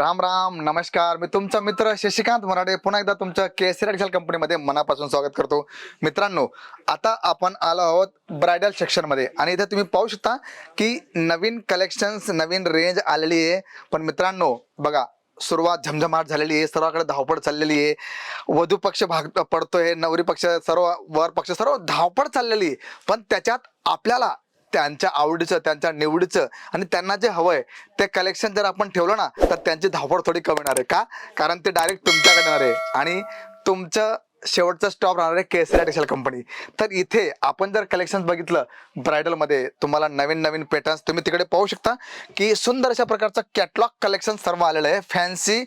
राम राम नमस्कार. मी तुमचा मित्र शशिकांत मराठे पुन्हा एकदा तुमच्या केसरी एक्सेल कंपनीमध्ये मनापासून स्वागत करतो. मित्रांनो आता आपण आलो आहोत ब्रायडल सेक्शनमध्ये आणि इथे तुम्ही पाहू शकता की नवीन कलेक्शन्स नवीन रेंज आलेली आहे. पण मित्रांनो बघा सुरुवात झमझमाट झालेली आहे. सर्वाकडे धावपळ चाललेली आहे. वधू पक्ष भाग पडतोय. नवरी पक्ष सर्व वर पक्ष सर्व धावपळ चाललेली आहे. पण त्याच्यात आपल्याला त्यांच्या आवडीचं त्यांच्या निवडीचं आणि त्यांना जे हवंय ते कलेक्शन जर आपण ठेवलं ना तर त्यांची धावपळ थोडी कमी येणार आहे. का? कारण ते डायरेक्ट तुमच्याकडे येणार आहे. आणि तुमचं शेवटचं स्टॉप राहणार आहे केसरी टेक्सटाईल कंपनी तर इथे आपण जर कलेक्शन बघितलं ब्रायडलमध्ये तुम्हाला नवीन नवीन पॅटर्न्स तुम्ही तिकडे पाहू शकता की सुंदर अशा प्रकारचं कॅटलॉग कलेक्शन सर्व आलेलं आहे. फॅन्सी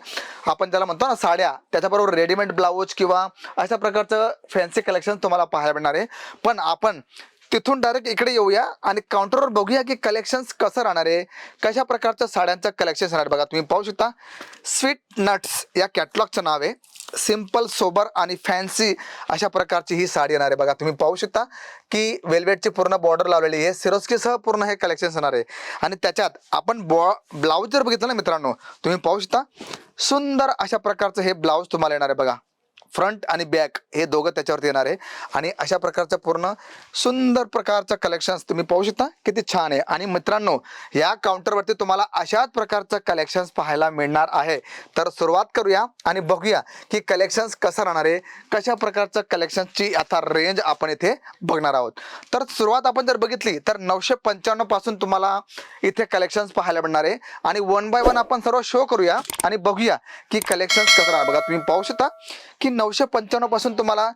आपण ज्याला म्हणतो ना साड्या त्याच्याबरोबर रेडीमेड ब्लाऊज किंवा अशा प्रकारचं फॅन्सी कलेक्शन तुम्हाला पाहायला मिळणार आहे. पण आपण तिथून डायरेक्ट इकडे येऊया आणि काउंटरवर बघूया की कलेक्शन्स कसं राहणार आहे. कशा प्रकारच्या साड्यांचं कलेक्शन राहणार आहे बघा तुम्ही पाहू शकता. स्वीट नट्स या कॅटलॉगचं नाव आहे. सिंपल सोबर आणि फॅन्सी अशा प्रकारची ही साडी येणार आहे बघा तुम्ही पाहू शकता की वेल्वेटची पूर्ण बॉर्डर लावलेली आहे. सिरोस्कीसह पूर्ण हे कलेक्शन येणार आहे. आणि त्याच्यात आपण बॉ ब्लाऊज जर बघितलं ना मित्रांनो तुम्ही पाहू शकता. सुंदर अशा प्रकारचं हे ब्लाऊज तुम्हाला येणार आहे बघा. फ्रंट आणि बॅक हे दोघं त्याच्यावरती येणार आहे. आणि अशा प्रकारचं पूर्ण सुंदर प्रकारचं कलेक्शन्स तुम्ही पाहू शकता. किती छान आहे. आणि मित्रांनो या काउंटरवरती तुम्हाला अशाच प्रकारचं कलेक्शन्स पाहायला मिळणार आहे. तर सुरुवात करूया आणि बघूया की कलेक्शन्स कसं राहणार आहे. कशा प्रकारचं कलेक्शन्सची आता रेंज आपण इथे बघणार आहोत. तर सुरुवात आपण जर बघितली तर नऊशे पंच्याण्णवपासून तुम्हाला इथे कलेक्शन्स पाहायला मिळणार आहे. आणि वन बाय वन आपण सर्व शो करूया आणि बघूया की कलेक्शन्स कसं राहणार. बघा तुम्ही पाहू शकता की नऊशे पंच्याण्णवपासून तुम्हाला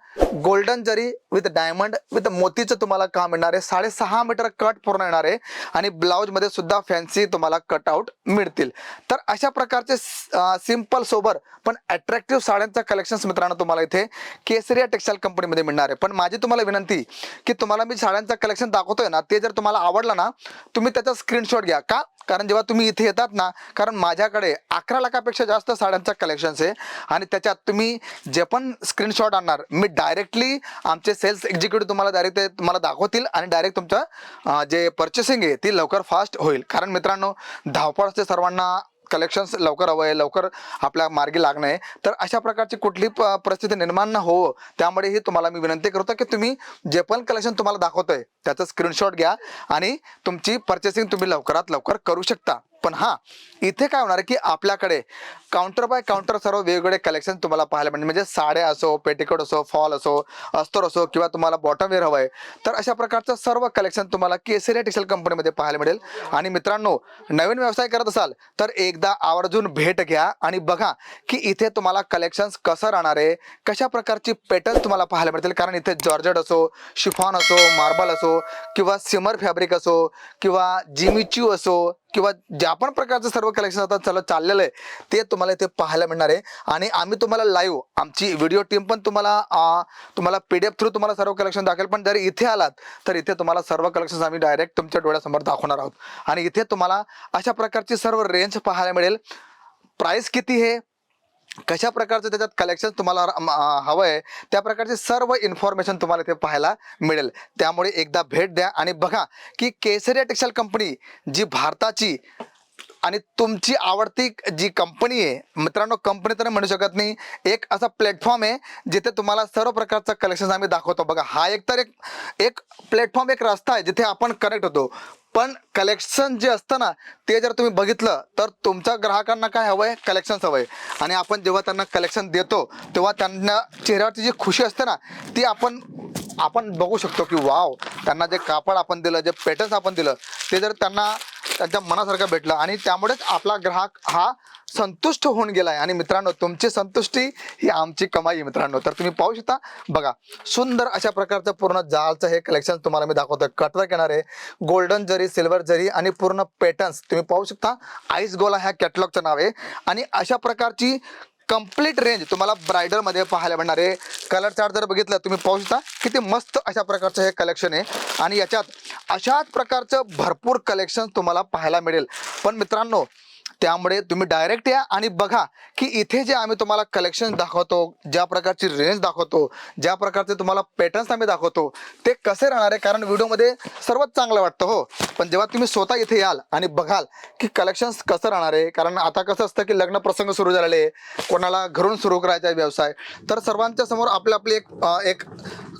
गोल्डन जरी विथ डायमंड विथ मोतीचं तुम्हाला काम मिळणार आहे. साडेसहा मीटर कट पूर्ण येणार आहे आणि ब्लाऊजमध्ये सुद्धा फॅन्सी तुम्हाला कटआउट मिळतील. तर अशा प्रकारचे सिंपल सोबर पण अट्रॅक्टिव्ह साड्यांचं कलेक्शन मित्रांनो तुम्हाला इथे केसरिया टेक्सटाईल कंपनीमध्ये मिळणार आहे. पण माझी तुम्हाला विनंती की तुम्हाला मी साड्यांचं कलेक्शन दाखवतोय ना ते जर तुम्हाला आवडलं ना तुम्ही त्याचा स्क्रीनशॉट घ्या. का? कारण जेव्हा तुम्ही इथे येतात ना कारण माझ्याकडे अकरा लाखापेक्षा जास्त साड्यांचं कलेक्शन्स आहे. आणि त्याच्यात तुम्ही जे पण स्क्रीनशॉट आणणार मी डायरेक्टली आमचे सेल्स एक्झिक्युटिव्ह तुम्हाला डायरेक्ट ते तुम्हाला दाखवतील आणि डायरेक्ट तुमचं जे पर्चेसिंग आहे ती लवकर फास्ट होईल. कारण मित्रांनो धावपळ असते सर्वांना कलेक्शन्स लवकर हवं आहे लवकर आपल्या मार्गी लागणं आहे. तर अशा प्रकारची कुठली प- परिस्थिती निर्माण न होवं त्यामुळे ही तुम्हाला मी विनंती करतो की तुम्ही जे पण कलेक्शन तुम्हाला दाखवतोय त्याचं स्क्रीनशॉट घ्या आणि तुमची पर्चेसिंग तुम्ही लवकरात लवकर करू शकता. पण हां इथे काय होणार आहे की आपल्याकडे काउंटर बाय काउंटर सर्व वेगवेगळे कलेक्शन तुम्हाला पाहायला मिळेल म्हणजे साड्या असो पेटिकोट असो फॉल असो अस्तर असो किंवा तुम्हाला बॉटम वेअर हवं आहे तर अशा प्रकारचं सर्व कलेक्शन तुम्हाला केसरिया टेक्सटाईल कंपनीमध्ये पाहायला मिळेल. आणि मित्रांनो नवीन व्यवसाय करत असाल तर एकदा आवर्जून भेट घ्या आणि बघा की इथे तुम्हाला कलेक्शन्स कसं राहणार आहे कशा प्रकारची पेटर्न तुम्हाला पाहायला मिळतील. कारण इथे जॉर्जट असो शिफॉन असो मार्बल असो किंवा सिमर फॅब्रिक असो किंवा जिमिच्यू असो किंवा ज्या पण प्रकारचं सर्व कलेक्शन आता चला चाललेलं आहे ते तुम्हाला इथे पाहायला मिळणार आहे. आणि आम्ही तुम्हाला लाईव्ह आमची व्हिडिओ टीम पण तुम्हाला तुम्हाला पी डी एफ थ्रू तुम्हाला सर्व कलेक्शन दाखवेल. पण जर इथे आलात तर इथे तुम्हाला सर्व कलेक्शन आम्ही डायरेक्ट तुमच्या डोळ्यासमोर दाखवणार आहोत. आणि इथे तुम्हाला अशा प्रकारची सर्व रेंज पाहायला मिळेल. प्राईस किती आहे? कशा प्रकारचं त्याच्यात कलेक्शन तुम्हाला हवंय हवं आहे त्या प्रकारचे सर्व इन्फॉर्मेशन तुम्हाला इथे पाहायला मिळेल. त्यामुळे एकदा भेट द्या आणि बघा की केसरिया टेक्सटाईल कंपनी जी भारताची आणि तुमची आवडती जी कंपनी आहे मित्रांनो कंपनी तर म्हणू शकत नाही. एक असा प्लॅटफॉर्म आहे जिथे तुम्हाला सर्व प्रकारचं कलेक्शन आम्ही दाखवतो. बघा हा एक तर एक एक प्लॅटफॉर्म एक रस्ता आहे जिथे आपण कनेक्ट होतो. पण कलेक्शन जे असतं ना ते जर तुम्ही बघितलं तर तुमच्या ग्राहकांना काय हवंय? कलेक्शन हवंय. आणि आपण जेव्हा त्यांना कलेक्शन देतो तेव्हा त्यांना चेहऱ्यावरची जी खुशी असते ना ती आपण आपण बघू शकतो की वाव त्यांना जे कापड आपण दिलं जे पॅटर्न्स आपण दिलं ते जर त्यांना त्यांच्या मनासारखं भेटलं. आणि त्यामुळेच आपला ग्राहक हा संतुष्ट होऊन गेलाय. आणि मित्रांनो तुमची संतुष्टी ही आमची कमाई आहे मित्रांनो. तर तुम्ही पाहू शकता बघा सुंदर अशा प्रकारचं पूर्ण जाळचं हे कलेक्शन तुम्हाला मी दाखवतो कटवर्क येणार आहे. गोल्डन जरी सिल्वर जरी आणि पूर्ण पॅटर्न्स तुम्ही पाहू शकता. आईस गोला ह्या कॅटलॉगचं नाव आहे. आणि अशा प्रकारची कंप्लीट रेंज तुम्हाला ब्रायडलमध्ये पाहायला मिळणार आहे. कलर चार्ट जर बघितलं तुम्ही पाहू शकता किती मस्त अशा प्रकारचं हे कलेक्शन आहे. आणि याच्यात अशाच प्रकारचं भरपूर कलेक्शन तुम्हाला पाहायला मिळेल. पण मित्रांनो त्यामुळे तुम्ही डायरेक्ट या आणि बघा की इथे जे आम्ही तुम्हाला कलेक्शन दाखवतो ज्या प्रकारची रेंज दाखवतो ज्या प्रकारचे तुम्हाला पॅटर्न्स आम्ही दाखवतो ते कसे राहणार आहे? कारण व्हिडिओमध्ये सर्वात चांगलं वाटतं हो. पण जेव्हा तुम्ही स्वतः इथे याल आणि बघाल की कलेक्शन्स कसं राहणार आहे कारण आता कसं असतं की लग्न प्रसंग सुरू झालेले आहे, कोणाला घरून सुरू करायचा आहे व्यवसाय तर सर्वांच्या समोर आपली आपली एक एक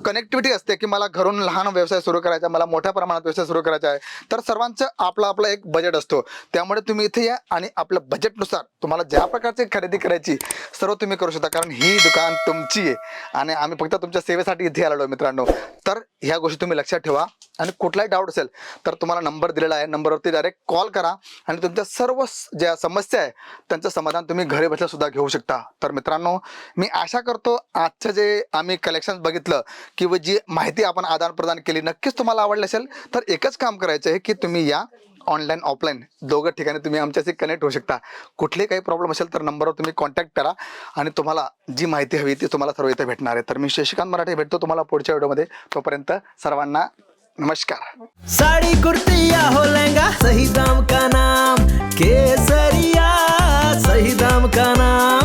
कनेक्टिव्हिटी असते की मला घरून लहान व्यवसाय सुरू करायचा आहे, मला मोठ्या प्रमाणात व्यवसाय सुरू करायचा आहे तर सर्वांचं आपला आपला एक बजेट असतो. त्यामुळे तुम्ही इथे या आणि आपल्या बजेटनुसार तुम्हाला ज्या प्रकारची खरेदी करायची सर्व तुम्ही करू शकता. कारण ही दुकान तुमची आहे. आणि आम्ही फक्त तुमच्या सेवेसाठी इथे आलेलो आहे मित्रांनो. तर ह्या गोष्टी तुम्ही लक्षात ठेवा. आणि कुठलाही डाऊट असेल तर तुम्हाला नंबर दिलेला आहे. नंबरवरती डायरेक्ट कॉल करा. आणि तुमच्या सर्व ज्या समस्या आहे त्यांचं समाधान तुम्ही घरी बसल्या सुद्धा घेऊ शकता. तर मित्रांनो मी आशा करतो आजचं जे आम्ही कलेक्शन बघितलं किंवा जी माहिती आपण आदान प्रदान केली नक्कीच तुम्हाला आवडली असेल तर एकच काम करायचं आहे की तुम्ही या ऑनलाईन ऑफलाईन दोघं ठिकाणी तुम्ही आमच्याशी कनेक्ट होऊ शकता. कुठले काही प्रॉब्लेम असेल तर नंबरवर तुम्ही कॉन्टॅक्ट करा आणि तुम्हाला जी माहिती हवी ती तुम्हाला सर्व इथे भेटणार आहे. तर मी शशिकांत मराठे भेटतो तुम्हाला पुढच्या व्हिडिओमध्ये तोपर्यंत सर्वांना नमस्कार. साड़ी कुर्ती हो लहंगा सही दाम का नाम? केसरिया सही दाम का नाम?